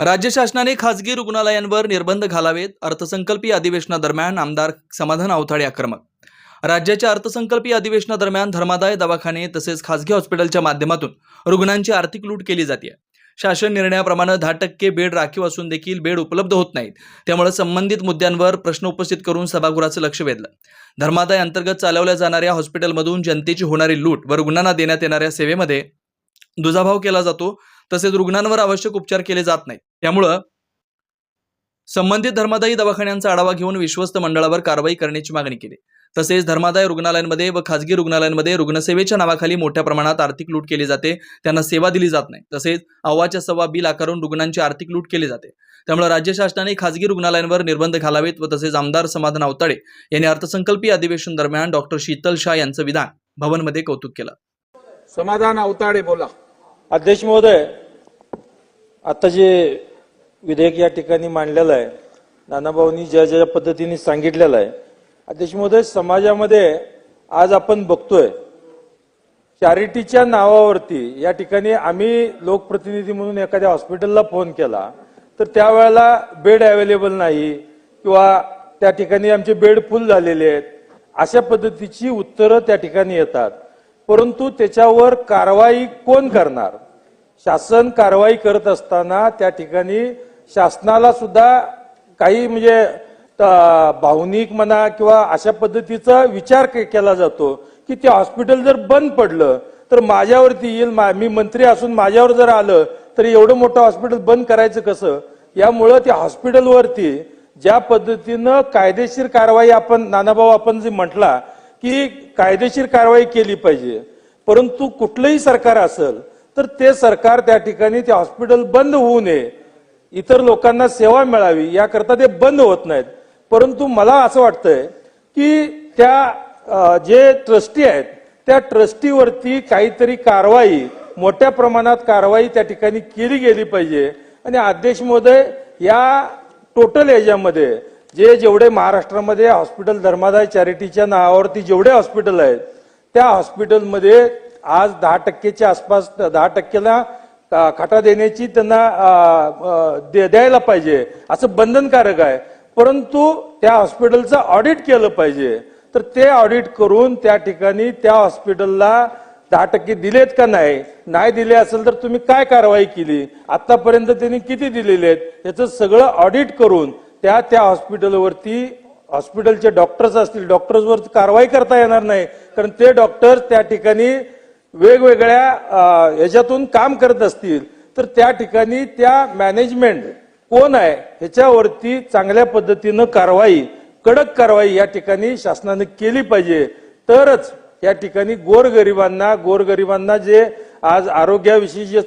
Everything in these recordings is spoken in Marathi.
राज्य शासनाने खासगी रुग्णालयांवर निर्बंध घालावेत अर्थसंकल्पीय अधिवेशनादरम्यान आमदार समाधान आवताडे आक्रमक. राज्याच्या अर्थसंकल्पीय अधिवेशनादरम्यान धर्मादाय दवाखाने तसेच खासगी हॉस्पिटलच्या माध्यमातून रुग्णांची आर्थिक लूट केली जाते शासन निर्णयाप्रमाणे दहा टक्के बेड राखीव असून देखील बेड उपलब्ध होत नाहीत. त्यामुळे संबंधित मुद्द्यांवर प्रश्न उपस्थित करून सभागृहाचं लक्ष वेधलं. धर्मादाय अंतर्गत चालवल्या जाणाऱ्या हॉस्पिटलमधून जनतेची होणारी लूट व रुग्णांना देण्यात येणाऱ्या सेवेमध्ये दुजाभाव केला जातो तसेच रुग्णांवर आवश्यक उपचार केले जात नाहीत. त्यामुळं संबंधित धर्मादायी दवाखान्यांचा आढावा घेऊन विश्वस्त मंडळावर कारवाई करण्याची मागणी केली. तसेच धर्मादाय रुग्णालयांमध्ये व खासगी रुग्णालयांमध्ये रुग्णसेवेच्या नावाखाली मोठ्या प्रमाणात आर्थिक लूट केली जाते त्यांना सेवा दिली जात नाही. तसेच अव्वाच्या सव्वा बिल आकारून रुग्णांची आर्थिक लूट केली जाते. त्यामुळे राज्य शासनाने खासगी रुग्णालयांवर निर्बंध घालावेत व तसेच आमदार समाधान अवताडे यांनी अर्थसंकल्पीय अधिवेशन दरम्यान डॉक्टर शीतल शाह यांचं विधान भवनमध्ये कौतुक केलं. समाधान अवताडे बोला. अध्यक्ष महोदय आता जे विधेयक या ठिकाणी मांडलेलं आहे नानाभाऊंनी ज्या ज्या पद्धतीने सांगितलेलं आहे अध्यक्ष महोदय समाजामध्ये आज आपण बघतोय चॅरिटीच्या नावावरती या ठिकाणी आम्ही लोकप्रतिनिधी म्हणून एखाद्या हॉस्पिटलला फोन केला तर त्यावेळेला बेड अवेलेबल नाही किंवा त्या ठिकाणी आमचे बेड फुल झालेले आहेत अशा पद्धतीची उत्तरं त्या ठिकाणी येतात. परंतु त्याच्यावर कारवाई कोण करणार? शासन कारवाई करत असताना त्या ठिकाणी शासनाला सुद्धा काही म्हणजे भावनिक म्हणा किंवा अशा पद्धतीचा विचार के- केला जातो की ते हॉस्पिटल जर बंद पडलं तर माझ्यावरती येईल मा- मी मंत्री असून माझ्यावर जर आलं तर एवढं मोठं हॉस्पिटल बंद करायचं कसं? यामुळं त्या हॉस्पिटलवरती ज्या पद्धतीनं कायदेशीर कारवाई आपण नानाभाऊ आपण जे म्हटला की कायदेशीर कारवाई केली पाहिजे परंतु कुठलंही सरकार असेल तर ते सरकार त्या ठिकाणी ते हॉस्पिटल बंद होऊ नये. इतर लोकांना सेवा मिळावी याकरता ते बंद होत नाहीत. परंतु मला असं वाटतंय की त्या जे ट्रस्टी आहेत त्या ट्रस्टीवरती काहीतरी कारवाई मोठ्या प्रमाणात कारवाई त्या ठिकाणी केली गेली पाहिजे. आणि अध्यक्ष महोदय या टोटल याच्यामध्ये जे जेवढे महाराष्ट्रामध्ये हॉस्पिटल धर्मादाय चॅरिटीच्या नावावरती जेवढे हॉस्पिटल आहेत त्या हॉस्पिटलमध्ये आज दहा टक्केच्या आसपास दहा टक्क्याला खाटा देण्याची त्यांना दे- द्यायला पाहिजे. असं बंधनकारक आहे. परंतु त्या हॉस्पिटलचं ऑडिट केलं पाहिजे. तर ते ऑडिट करून त्या ठिकाणी त्या हॉस्पिटलला दहा टक्के दिलेत का नाही? नाही दिले असेल तर तुम्ही काय कारवाई केली? आतापर्यंत त्यांनी किती दिलेले आहेत? याचं सगळं ऑडिट करून त्या त्या हॉस्पिटलवरती हॉस्पिटलचे डॉक्टर्स असतील डॉक्टर्सवर कारवाई करता येणार नाही. कारण ते डॉक्टर्स त्या ठिकाणी वेगवेगळ्या याच्यातून ह्याच्यातून काम करत असतील तर त्या ठिकाणी त्या मॅनेजमेंट कोण आहे ह्याच्यावरती चांगल्या पद्धतीनं कारवाई कडक कारवाई या ठिकाणी शासनाने केली पाहिजे. तरच या ठिकाणी गोरगरिबांना गोरगरिबांना जे आज आरोग्याविषयी जे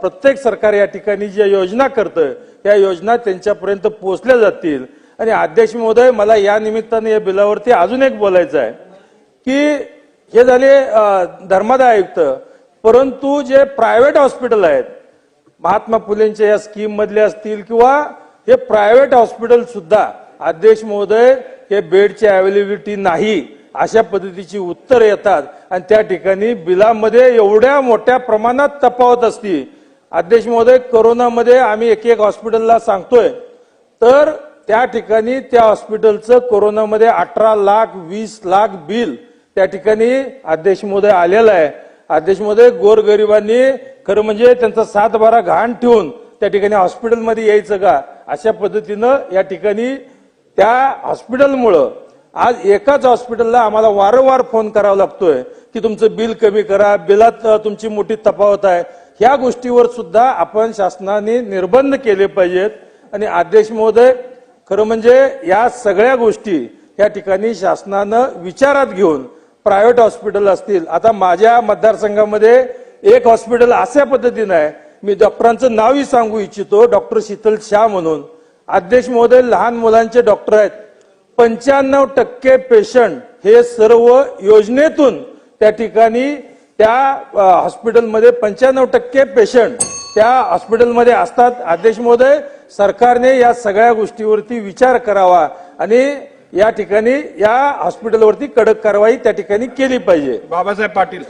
प्रत्येक सरकार या ठिकाणी ज्या योजना करतं त्या योजना त्यांच्यापर्यंत पोहोचल्या जातील. आणि अध्यक्ष महोदय मला या निमित्ताने या बिलावरती अजून एक बोलायचं आहे की हे झाले धर्मादाय आयुक्त परंतु जे प्रायव्हेट हॉस्पिटल आहेत महात्मा फुलेंच्या या स्कीम मधले असतील किंवा हे प्रायव्हेट हॉस्पिटल सुद्धा अध्यक्ष महोदय हे बेडची अवेलेबिलिटी नाही अशा पद्धतीची उत्तर येतात. आणि त्या ठिकाणी बिलामध्ये एवढ्या मोठ्या प्रमाणात तफावत असती अध्यक्ष महोदय कोरोनामध्ये आम्ही एक एक हॉस्पिटलला सांगतोय. तर त्या ठिकाणी त्या हॉस्पिटलचं कोरोनामध्ये अठरा लाख वीस लाख बिल त्या ठिकाणी अध्यक्ष महोदय आहे. अध्यक्ष महोदय गोरगरिबांनी खरं म्हणजे त्यांचा सात बारा घाण ठेवून त्या ठिकाणी हॉस्पिटलमध्ये यायचं का? अशा पद्धतीनं या ठिकाणी त्या हॉस्पिटलमुळं आज एकाच हॉस्पिटलला आम्हाला वारंवार फोन करावा लागतोय की तुमचं बिल कमी करा बिलात तुमची मोठी तफावत आहे. ह्या गोष्टीवर सुद्धा आपण शासनाने निर्बंध केले पाहिजेत. आणि अध्यक्ष महोदय खरं म्हणजे या सगळ्या गोष्टी या ठिकाणी शासनानं विचारात घेऊन प्रायव्हेट हॉस्पिटल असतील. आता माझ्या मतदारसंघामध्ये एक हॉस्पिटल अशा पद्धतीनं आहे. मी डॉक्टरांचं नावही सांगू इच्छितो डॉक्टर शीतल शाह म्हणून. अध्यक्ष महोदय लहान मुलांचे डॉक्टर आहेत. पंच्याण्णव टक्के पेशंट हे सर्व योजनेतून त्या ठिकाणी त्या हॉस्पिटलमध्ये पंच्याण्णव टक्के पेशंट त्या हॉस्पिटलमध्ये असतात. अध्यक्ष महोदय सरकारने या सगळ्या गोष्टीवरती विचार करावा आणि या ठिकाणी या हॉस्पिटलवरती कडक कारवाई त्या ठिकाणी केली पाहिजे. बाबासाहेब पाटील.